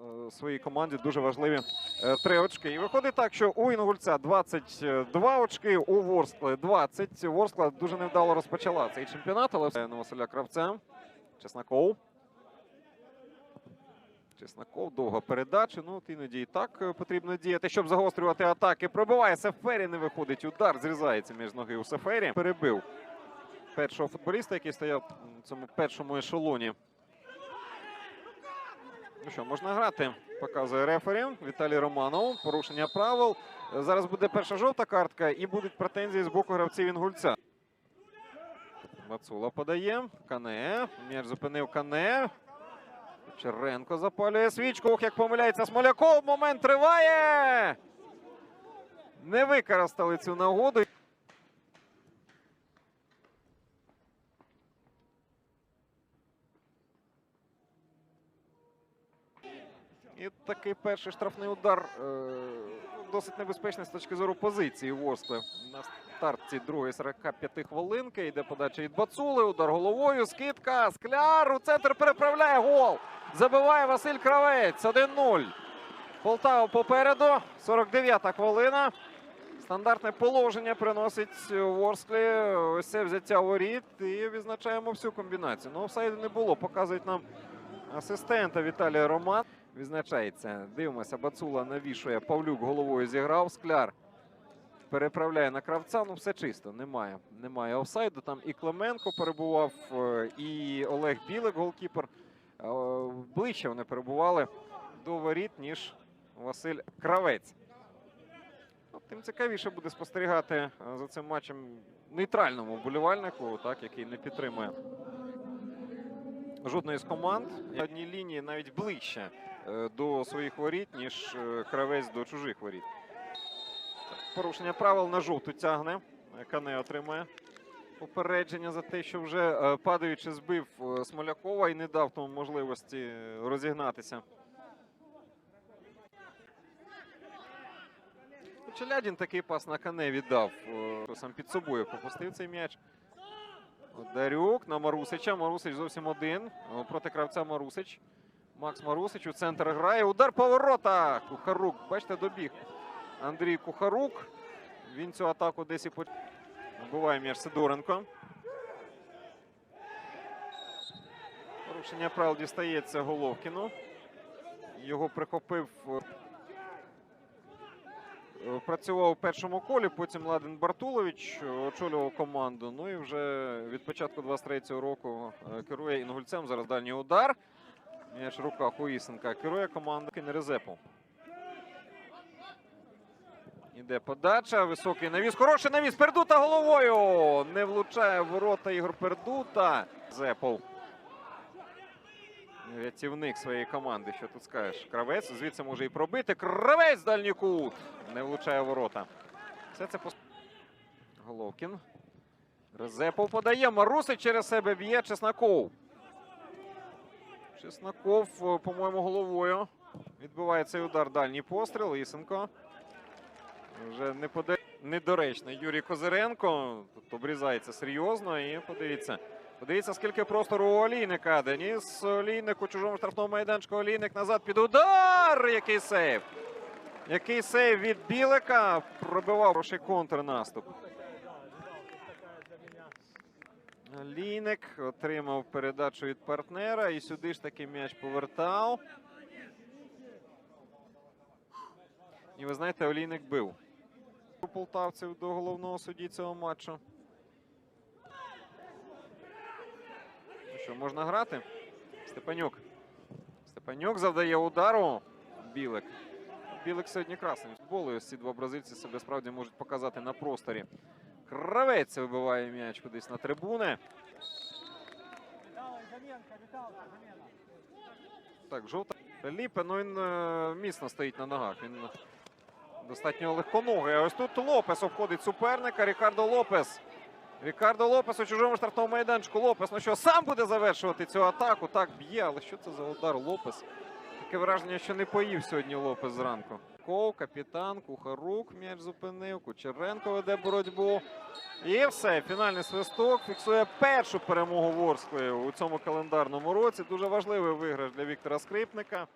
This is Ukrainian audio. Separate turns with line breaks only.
е, своїй команді дуже важливі е, три очки. І виходить так, що у Інгульця 22 очки, у Ворскли 20. Ворскла дуже невдало розпочала цей чемпіонат, але на Василя Кравця. Чесноков. Чесноков, довга передача. Ну, от іноді і так е, потрібно діяти, щоб загострювати атаки. Пробиває Сефері, не виходить удар, зрізається між ноги у Сефері. Перебив першого футболіста, який стояв в цьому першому ешелоні. Ну що, можна грати, показує рефері Віталій Романов. Порушення правил. Зараз буде перша жовта картка і будуть претензії з боку гравців Інгульця. Мацула подає. Кане. М'яч зупинив Кане. Черенко запалює свічку. Ох, як помиляється Смоляков. Момент триває. Не використали цю нагоду. І такий перший штрафний удар е, досить небезпечний з точки зору позиції Ворскли. На старті другої 45 хвилинки йде подача від Бацули. Удар головою. Скидка. Скляр у центр переправляє гол. Забиває Василь Кравець. 1-0. Полтава попереду. 49-та хвилина. Стандартне положення приносить Ворсклі. Ось це взяття воріт. І відзначаємо всю комбінацію. Ну, офсайду не було. Показують нам асистента Віталія Роман. Відзначається. Дивимося, Бацула навішує. Павлюк головою зіграв. Скляр переправляє на кравця. Ну, все чисто. Немає. Немає офсайду. Там і Клименко перебував, е, і Олег Білик, голкіпер. Е, Ближче вони перебували до воріт, ніж Василь Кравець. Ну, Тим цікавіше буде спостерігати е, за цим матчем нейтральному вболівальнику, так, який не підтримує жодної з команд. Одній лінії навіть ближче до своїх воріт, ніж е, кравець до чужих воріт. Порушення правил на жовту тягне. Е, Кане отримає попередження за те, що вже е, падаючи збив е, Смолякова і не дав тому можливості е, розігнатися. Челядін такий пас на Кане віддав. е, Сам під собою пропустив цей м'яч. Дарюк на Марусича. Марусич зовсім один. Проти кравця Марусич. Макс Марусич у центр грає. Удар поворота. Кухарук. Бачите, добіг. Андрій Кухарук. Він цю атаку десь і по... М'яч Сидоренко. Порушення правил дістається Головкіну. Його прихопив. е, Працював у першому колі, потім Ладен Бартулович очолював команду. Ну і вже від початку 23-го року е, керує інгульцем. Зараз дальній удар. М'яч в руках у Ісенка. Керує команда Кінерезепу. Іде подача. Високий навіс. Хороший навіс. Пердута головою. Не влучає в ворота Ігор Пердута. Зепов. Рятівник своєї команди. Що тут скажеш? Кравець звідси може і пробити. Кравець дальній кут. Не влучає в ворота. Все це пос... Головкін. Резепов подає. Марусич через себе б'є Чесноков. Чесноков, е, по-моєму, головою. Відбиває цей удар. Дальній постріл. Ісенко. Вже не пода... недоречно. Юрій Козиренко. Тут обрізається серйозно. І подивіться. Подивіться, скільки простору у Олійника. Деніс Олійник у чужому штрафному майданчику. Олійник назад під удар. Який сейв. Який сейв від Білика. Пробивав хороший контрнаступ. Олійник отримав передачу від партнера. І сюди ж таки м'яч повертав. І ви знаєте, Олійник бив. У полтавців до головного судді цього матчу. Ну що, можна грати? Степанюк. Степанюк завдає удару. Білик. Білик сьогодні красний. Футболу. Ось ці два бразильці себе справді можуть показати на просторі. Кравець вибиває м'яч кудись на трибуни. Так, жовта. Ліпе, ну він е, міцно стоїть на ногах. Він достатньо легконогий. А ось тут Лопес обходить суперника. Рікардо Лопес. Рікардо Лопес у чужому штрафному майданчику. Лопес, ну що, сам буде завершувати цю атаку. Так, б'є, але що це за удар Лопес? Таке враження, що не поїв сьогодні Лопес зранку. Ков, капітан, Кухарук м'яч зупинив. Кучеренко веде боротьбу. І все. Фінальний свисток фіксує першу перемогу Ворської у цьому календарному році. Дуже важливий виграш для Віктора Скрипника.